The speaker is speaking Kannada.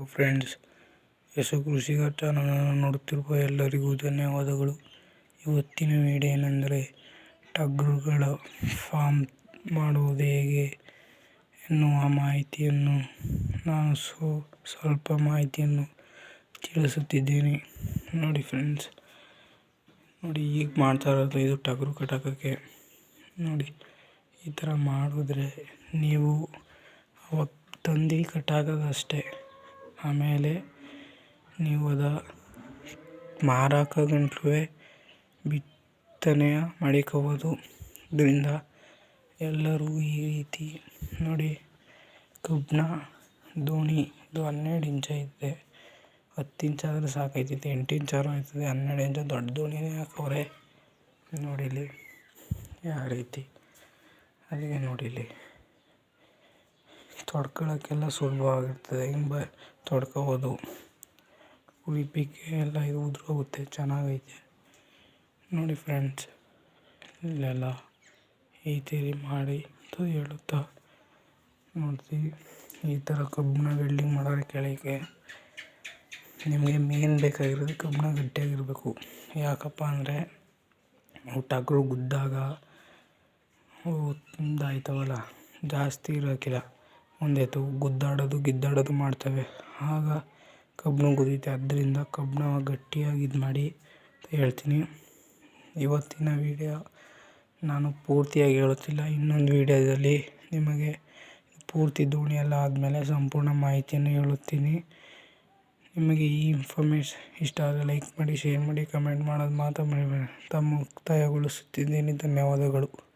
ಹಲೋ ಫ್ರೆಂಡ್ಸ್ ಯಶು ಕೃಷಿ ಚಾನಲನ್ನು ನೋಡುತ್ತಿರುವ ಎಲ್ಲರಿಗೂ ಧನ್ಯವಾದಗಳು. ಇವತ್ತಿನ ವಿಡಿಯೋ ಏನೆಂದರೆ ಟಗ್ರುಗಳ ಫಾರ್ಮ್ ಮಾಡುವುದು ಹೇಗೆ ಎನ್ನುವ ಮಾಹಿತಿಯನ್ನು ನಾನು ಸ್ವಲ್ಪ ಮಾಹಿತಿಯನ್ನು ತಿಳಿಸುತ್ತಿದ್ದೇನೆ. ನೋಡಿ ಫ್ರೆಂಡ್ಸ್ ನೋಡಿ ಈಗ ಮಾಡ್ತಾ ಇರೋದು ಇದು ಟಗರು ಕಟಕಕ್ಕೆ. ನೋಡಿ, ಈ ಥರ ಮಾಡಿದ್ರೆ ನೀವು ಅವಾಗ ತಂದು ಕಟಾಕೋದಷ್ಟೇ ಆಮೇಲೆ ನೀವು ಅದ ಮಾರಾಕ ಗಂಟ್ಲು ಬಿತ್ತನೆ ಮಾಡಿಕೋಬೋದು. ಇದರಿಂದ ಎಲ್ಲರೂ ಈ ರೀತಿ ನೋಡಿ ಕಬ್ಬಿಣ, ದೋಣಿ ಇದು ಹನ್ನೆರಡು ಇಂಚ ಐತೆ. ಹತ್ತು ಇಂಚ್ ಆದರೆ ಸಾಕೈತಿತ್ತು ಎಂಟು ಇಂಚಾರು ಆಯ್ತದೆ. ಹನ್ನೆರಡು ಇಂಚ ದೊಡ್ಡ ದೋಣಿನೇ ಹಾಕವ್ರೆ. ನೋಡಿ ಇಲ್ಲಿ ಯಾವ ರೀತಿ. ಅಲ್ಲಿಗೆ ನೋಡಿ ಸುಲಭ ಸುಲಭವಾಗಿರ್ತದೆ. ಹಿಂಗೆ ತೊಡ್ಕೊಬೋದು. ಉಳಿಪಿಕ್ಕೆ ಎಲ್ಲ ಇದು ಉದುರೋಗುತ್ತೆ. ಚೆನ್ನಾಗೈತೆ. ನೋಡಿ ಫ್ರೆಂಡ್ಸ್ ಇಲ್ಲೆಲ್ಲ ಈ ಥರ ಮಾಡಿ ಅಂತ ಹೇಳುತ್ತಾ ನೋಡ್ತೀವಿ. ಈ ಥರ ಕಬ್ಬಿಣ ವೆಲ್ಡಿಂಗ್ ಮಾಡೋರು ಕೆಳಗೆ. ನಿಮಗೆ ಮೇನ್ ಬೇಕಾಗಿರೋದು ಕಬ್ಬಿಣ ಗಟ್ಟಿಯಾಗಿರಬೇಕು ಯಾಕಪ್ಪ ಅಂದರೆ ಅವು ಟಗರು ಗುದ್ದಾಗ ಅವು ಇದಾಯ್ತವಲ್ಲ ಜಾಸ್ತಿ ಇರೋಕ್ಕಿಲ್ಲ. ಒಂದೇತು ಗುದ್ದಾಡೋದು, ಗಿದ್ದಾಡೋದು ಮಾಡ್ತವೆ. ಆಗ ಕಬ್ಬಿಣ ಗುದ್ದಿತೆ ಅದರಿಂದ ಕಬ್ಬಿಣ ಗಟ್ಟಿಯಾಗಿ ಇದು ಮಾಡಿ ಹೇಳ್ತೀನಿ. ಇವತ್ತಿನ ವೀಡಿಯೋ ನಾನು ಪೂರ್ತಿಯಾಗಿ ಹೇಳುತ್ತಿಲ್ಲ. ಇನ್ನೊಂದು ವೀಡಿಯೋದಲ್ಲಿ ನಿಮಗೆ ಪೂರ್ತಿ ದೋಣಿ ಎಲ್ಲ ಆದಮೇಲೆ ಸಂಪೂರ್ಣ ಮಾಹಿತಿಯನ್ನು ಹೇಳುತ್ತೀನಿ. ನಿಮಗೆ ಈ ಇನ್ಫಾರ್ಮೇಷನ್ ಇಷ್ಟ ಆದರೆ ಲೈಕ್ ಮಾಡಿ, ಶೇರ್ ಮಾಡಿ, ಕಮೆಂಟ್ ಮಾಡೋದು ಮಾತ್ರ ತಮ್ಮ ಮುಕ್ತಾಯಗೊಳಿಸುತ್ತಿದ್ದೀನಿ ಧನ್ಯವಾದಗಳು.